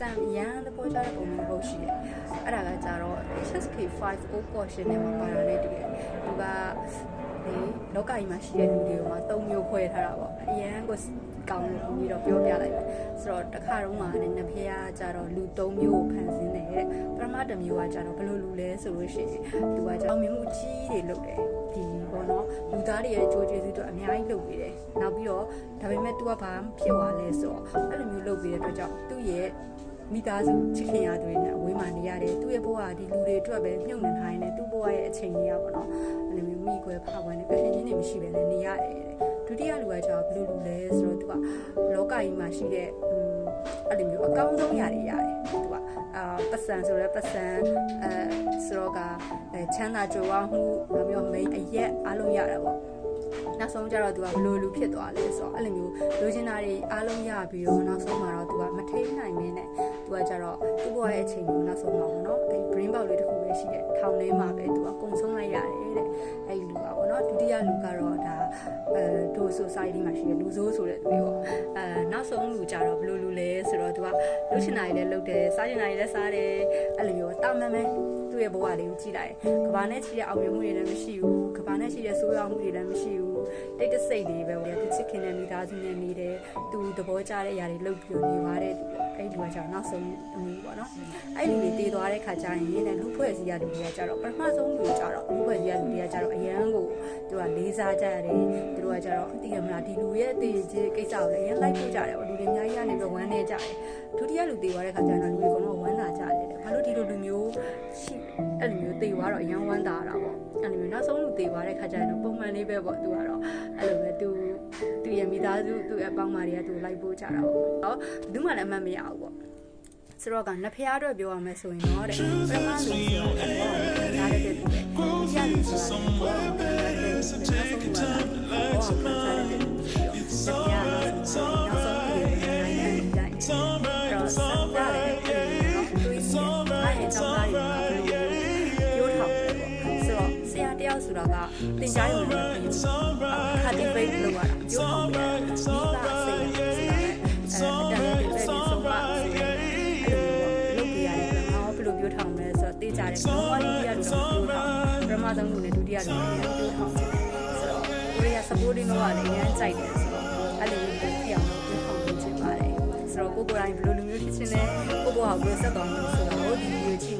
စံရန်သဘောကျတဲ့ပုံမျိုးဟုတ်ရှိတယ်အဲ့ဒါကကြတော့ HSK5 O portion နဲ့မှာပါတာနဲ့တူတယ်သူကဒီလောကကြီးမှာရှိတဲ့လူတွေကိုမှ၃မျိုးခွဲထားတာပေါ့အရန်ကိုကောင်းလို့ပြီးတော့ပြောပြလိုက်မယ်ဆိုတော့တစ်ခါတော့မှလည်းနှစ်ဖက်ကကြတော့လူ၃မျိုးကိုဖန်ဆင်းတယ်တဲ့ပထမတစ်မျိုးကကြတော့ဘယ်လိုလူလဲဆိုလို့ရှိရင်သူကကြောင်မြင်မှုကြီးတွေလုပ်တယ်ဒီပေါ့နော်လူသားတွေရဲ့ကြိုးကျေးဇူးတွေအများကြီးလုပ်ပေးတယ်နောက်ပြီးတော့ဒါပေမဲ့ तू ကဘာဖြစ်သွားလဲဆိုတော့အဲ့လိုမျိုးလုပ်ပေးတဲ့အတွက်ကြောင့်သူ့ရဲ့ မိသားစုချစ်ခင်ရသူတွေနဲ့အဝေးမှာနေရတယ်သူ့ရဲ့ဘဝကဒီလူတွေအတွက်ပဲမြုပ်နှံထားနေသူ့ဘဝရဲ့အချိန်ကြီးရပါတော့အဲ့လိုမျိုးမိကွယ်ဖပွားနေပဲအင်းကြီးနေမရှိပဲနဲ့နေရတယ်တဲ့ဒုတိယလူကကျတော့ဘယ်လိုလူလဲဆိုတော့သူကလောကကြီးမှာရှိတဲ့อืมအဲ့လိုမျိုးအကောင်းဆုံးຢာတွေရတယ်သူကအာပတ်စံဆိုရဲပတ်စံအဲဆိုတော့ကအဲချမ်းသာကြွယ်ဝမှုနောက်ပြီးတော့မိတ်အရက်အားလုံးရတာပေါ့နောက်ဆုံးကျတော့သူကဘယ်လိုလူဖြစ်သွားလဲဆိုတော့အဲ့လိုမျိုးလိုချင်တာတွေအားလုံးရပြီးတော့နောက်ဆုံးမှာတော့သူကမထိန်နိုင်မင်းနဲ့ သူကကျတော့သူ့ဘဝရဲ့အချိန်ကိုနောက်ဆုံးမှာပေါ့နော်အဲ့ brain box လေးတစ်ခုပဲရှိတဲ့ထောင်ထဲမှာပဲသူကကုံဆုံးလိုက်ရတယ်တဲ့အဲ့ဒီလူကပေါ့နော်ဒုတိယလူကတော့ဒါအဲဒို society မှာရှိတဲ့လူဆိုးဆိုတဲ့သူတွေပေါ့အဲနောက်ဆုံးလူကျတော့ဘယ်လိုလူလဲဆိုတော့သူကလူရှင်နာရီလည်းလုပ်တယ်စားရှင်နာရီလည်းစားတယ်အဲ့လိုမျိုးတာမန်ပဲသူ့ရဲ့ဘဝလေးကိုကြည့်လိုက်ကဘာနဲ့ချီတဲ့အောင်မြင်မှုတွေလည်းမရှိဘူးကဘာနဲ့ချီတဲ့ဆိုးရွားမှုတွေလည်းမရှိဘူးတိတ်တဆိတ်လေးပဲပေါ့သူချစ်ခင်တဲ့မိသားစုနဲ့နေတယ်သူသဘောကျတဲ့အရာတွေလုပ်ပြီးနေသွားတဲ့သူပေါ့အဲ့ဒီလူကကျတော့နောက်ဆုံးအမျိုးပေါ့နော်အဲ့ဒီလူတွေတည်သွားတဲ့ခါကျရင်လည်းလူဖွဲ့စည်းရလူတွေကကျတော့ပထမဆုံးလူကျတော့လူဖွဲ့စည်းရလူတွေကကျတော့အရန်ကိုသူက လေးစားကြရတယ်သူတို့ကကျတော့သိရမလားဒီလူရဲ့တည်ခြင်းကိစ္စကိုလည်းအရင်လိုက်ပို့ကြတယ်ပေါ့လူတွေအများကြီးကနေပြီးဝမ်းနေကြတယ်ဒုတိယလူတည်သွားတဲ့ခါကျတော့လူတွေကတော့ဝမ်းသာကြတယ်ဘာလို့ဒီလိုလူမျိုးရှိအဲ့လိုမျိုးတည်သွားတော့အရန်ဝမ်းသာတာပေါ့အဲ့လိုမျိုးနောက်ဆုံးလူတည်သွားတဲ့ခါကျရင်တော့ပုံမှန်လေးပဲပေါ့သူကတော့အဲ့လိုပဲသူသူရဲ့မိသားစုသူ့ရဲ့အပေါင်းအမတွေကသူလိုက်ပို့ကြတာပေါ့ဟောဘယ်သူမှလည်းအမှတ်မရဘူးပေါ့ဆိုတော့ကနှစ်ဖျားအတွက်ပြောရမယ်ဆိုရင်တော့တဲ့ပထမလူဆိုတာကတော့ကြားရတဲ့ ဆရာတယောက်ဆိုတာကတင်ကြားရုံနဲ့ပြီးခါတိပိတ်လောက်ရတာပြောထောက်တယ်။ဒီကဆေးဆိုတာလည်းအဲတန်တဲ့တွေပဲဆုံးပါဆိုရင်အဲ့လိုလုပ်ပြရတယ်ငါဘယ်လိုပြောထောင်မလဲဆိုတော့တေးကြတယ်။ဘာလို့ဒုတိယလူတော့ပြောထောင်ပထမဆုံးလူနဲ့ဒုတိယလူနဲ့ပြောထောင်တယ်။ဆိုတော့ကိုရီးယား supporting တော့လည်းအရင်ကြိုက်တယ်ဆိုတော့အဲ့လိုမျိုးဖြစ်အောင်ပြောထောင်ချင်ပါတယ်။ဆိုတော့ကိုကိုတိုင်းဘယ်လိုလူမျိုးဖြစ်ချင်လဲကိုကိုဟာဘယ်လိုဆက်သွားမလဲဆိုတော့ဒီဗီဒီယိုကြည့်